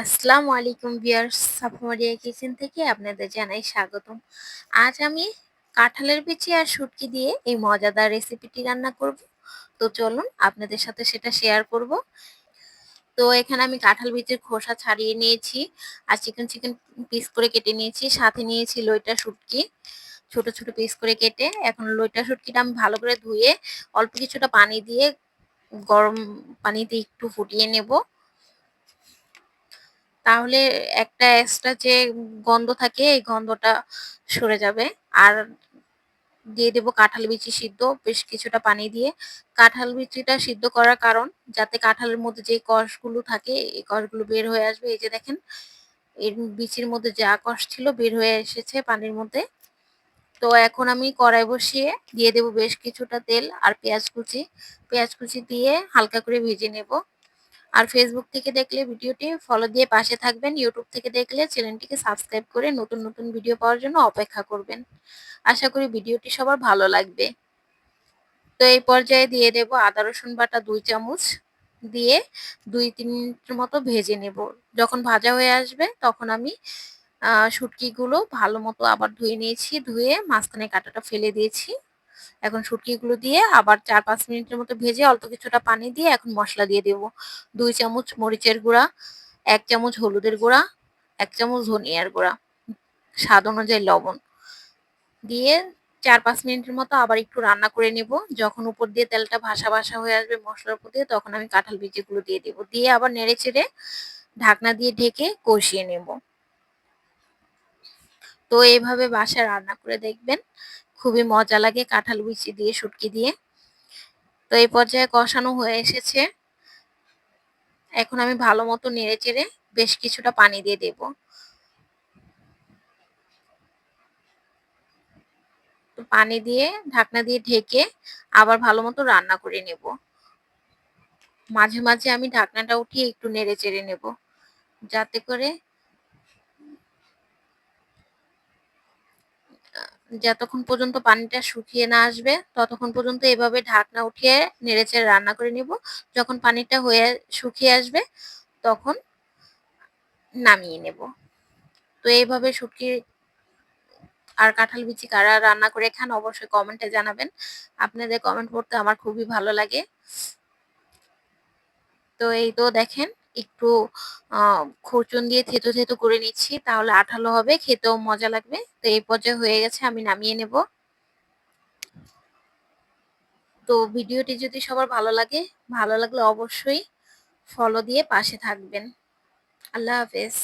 আসসালামু আলাইকুম viewers, সাফমারিয়া kitchen থেকে আপনাদের জানাই স্বাগতম। আজ আমি কাঁঠালের বিচি আর শুটকি দিয়ে এই মজাদার রেসিপিটি রান্না করব। তো চলুন আপনাদের সাথে সেটা শেয়ার করব। তো এখানে আমি কাঁঠাল বিচির খোসা ছাড়িয়ে নিয়েছি আর চিকেন চিকেন পিস করে কেটে নিয়েছি। সাথে নিয়েছি লইটা শুটকি, ছোট ছোট পিস করে কেটে। এখন লইটা শুটকিটা আমি ভালো করে ধুয়ে অল্প কিছুটা পানি দিয়ে গরম পানিতে একটু ফুটিয়ে নেব। তাহলে একটা এক্সট্রা যে গন্ধ থাকে, এই গন্ধটা সরে যাবে। আর দিয়ে দেবো কাঁঠাল বিচি সিদ্ধ, বেশ কিছুটা পানি দিয়ে। কাঁঠাল বিচিটা সিদ্ধ করার কারণ, যাতে কাঁঠালের মধ্যে যে কষগুলো থাকে, এই কষগুলো বের হয়ে আসবে। এই যে দেখেন, এর বিচির মধ্যে যা কষ ছিল বের হয়ে এসেছে পানির মধ্যে। তো এখন আমি কড়াই বসিয়ে দিয়ে দেবো বেশ কিছুটা তেল আর পেঁয়াজ কুচি। পেঁয়াজ কুচি দিয়ে হালকা করে ভেজে নেব। আর ফেসবুক থেকে দেখলে ভিডিওটি ফলো দিয়ে পাশে থাকবেন। ইউটিউব থেকে দেখলে চ্যানেলটিকে সাবস্ক্রাইব করে নতুন নতুন ভিডিও পাওয়ার জন্য অপেক্ষা করবেন। আশা করি ভিডিওটি সবার ভালো লাগবে। তো এই পর্যায়ে দিয়ে দেব আদা, রসুন বাটা দুই চামচ দিয়ে দুই, তিন মিনিটের মতো ভেজে নেব। যখন ভাজা হয়ে আসবে তখন আমি শুটকিগুলো ভালো মতো আবার ধুয়ে নিয়েছি। ধুয়ে মাঝখানে কাঁটাটা ফেলে দিয়েছি। এখন শুটকিগুলো দিয়ে আবার চার পাঁচ মিনিটের মতো ভেজে অল্প কিছুটা পানি দিয়ে এখন মশলা দিয়ে দেব। দুই চামচ মরিচের গুঁড়া, এক চামচ হলুদের গুঁড়া, এক চামচ ধনিয়ার গুঁড়া, স্বাদ অনুযায়ী লবণ। দিয়ে চার পাঁচ মিনিটের মতো আবার একটু রান্না করে নেব। যখন উপর দিয়ে তেলটা ভাসা ভাসা হয়ে আসবে মশলার উপর দিয়ে, তখন আমি কাঁঠাল বিচিগুলো দিয়ে দেবো। দিয়ে আবার নেড়ে চেড়ে ঢাকনা দিয়ে ঢেকে কষিয়ে নেব। তো এইভাবে বাসায় রান্না করে দেখবেন। খুবই মজা লাগে কাঁঠাল বিচি দিয়ে, শুটকি দিয়ে। তো এই পর্যায়ে কষানো হয়ে এসেছে। এখন আমি ভালো মতো নেড়ে চেড়ে বেশ কিছুটা পানি দিয়ে দেব। তো পানি দিয়ে, ঢাকনা দিয়ে ঢেকে আবার ভালো মতো রান্না করে নেব। মাঝে মাঝে আমি ঢাকনাটা উঠিয়ে একটু নেড়ে চেড়ে নেব, যাতে করে যতক্ষণ পর্যন্ত পানিটা শুকিয়ে না আসবে, ততক্ষণ পর্যন্ত এভাবে ঢাকনা উঠিয়ে নেড়েচেড়ে রান্না করে নিব। যখন পানিটা হয়ে শুকিয়ে আসবে, তখন নামিয়ে নেব। তো এইভাবে শুকিয়ে আর কাঁঠাল বিচি কারা রান্না করে খান, অবশ্যই কমেন্টে জানাবেন। আপনাদের কমেন্ট পড়তে আমার খুবই ভালো লাগে। তো এই তো দেখেন একটু খুরচুন দিয়ে থেতো থেতো করে নিচ্ছি, তাহলে আঠালো হবে, খেতেও মজা লাগবে। তো এই পর্যায়ে হয়ে গেছে, আমি নামিয়ে নেব। তো ভিডিওটি যদি সবার ভালো লাগে, ভালো লাগলে অবশ্যই ফলো দিয়ে পাশে থাকবেন। আল্লাহ হাফেজ।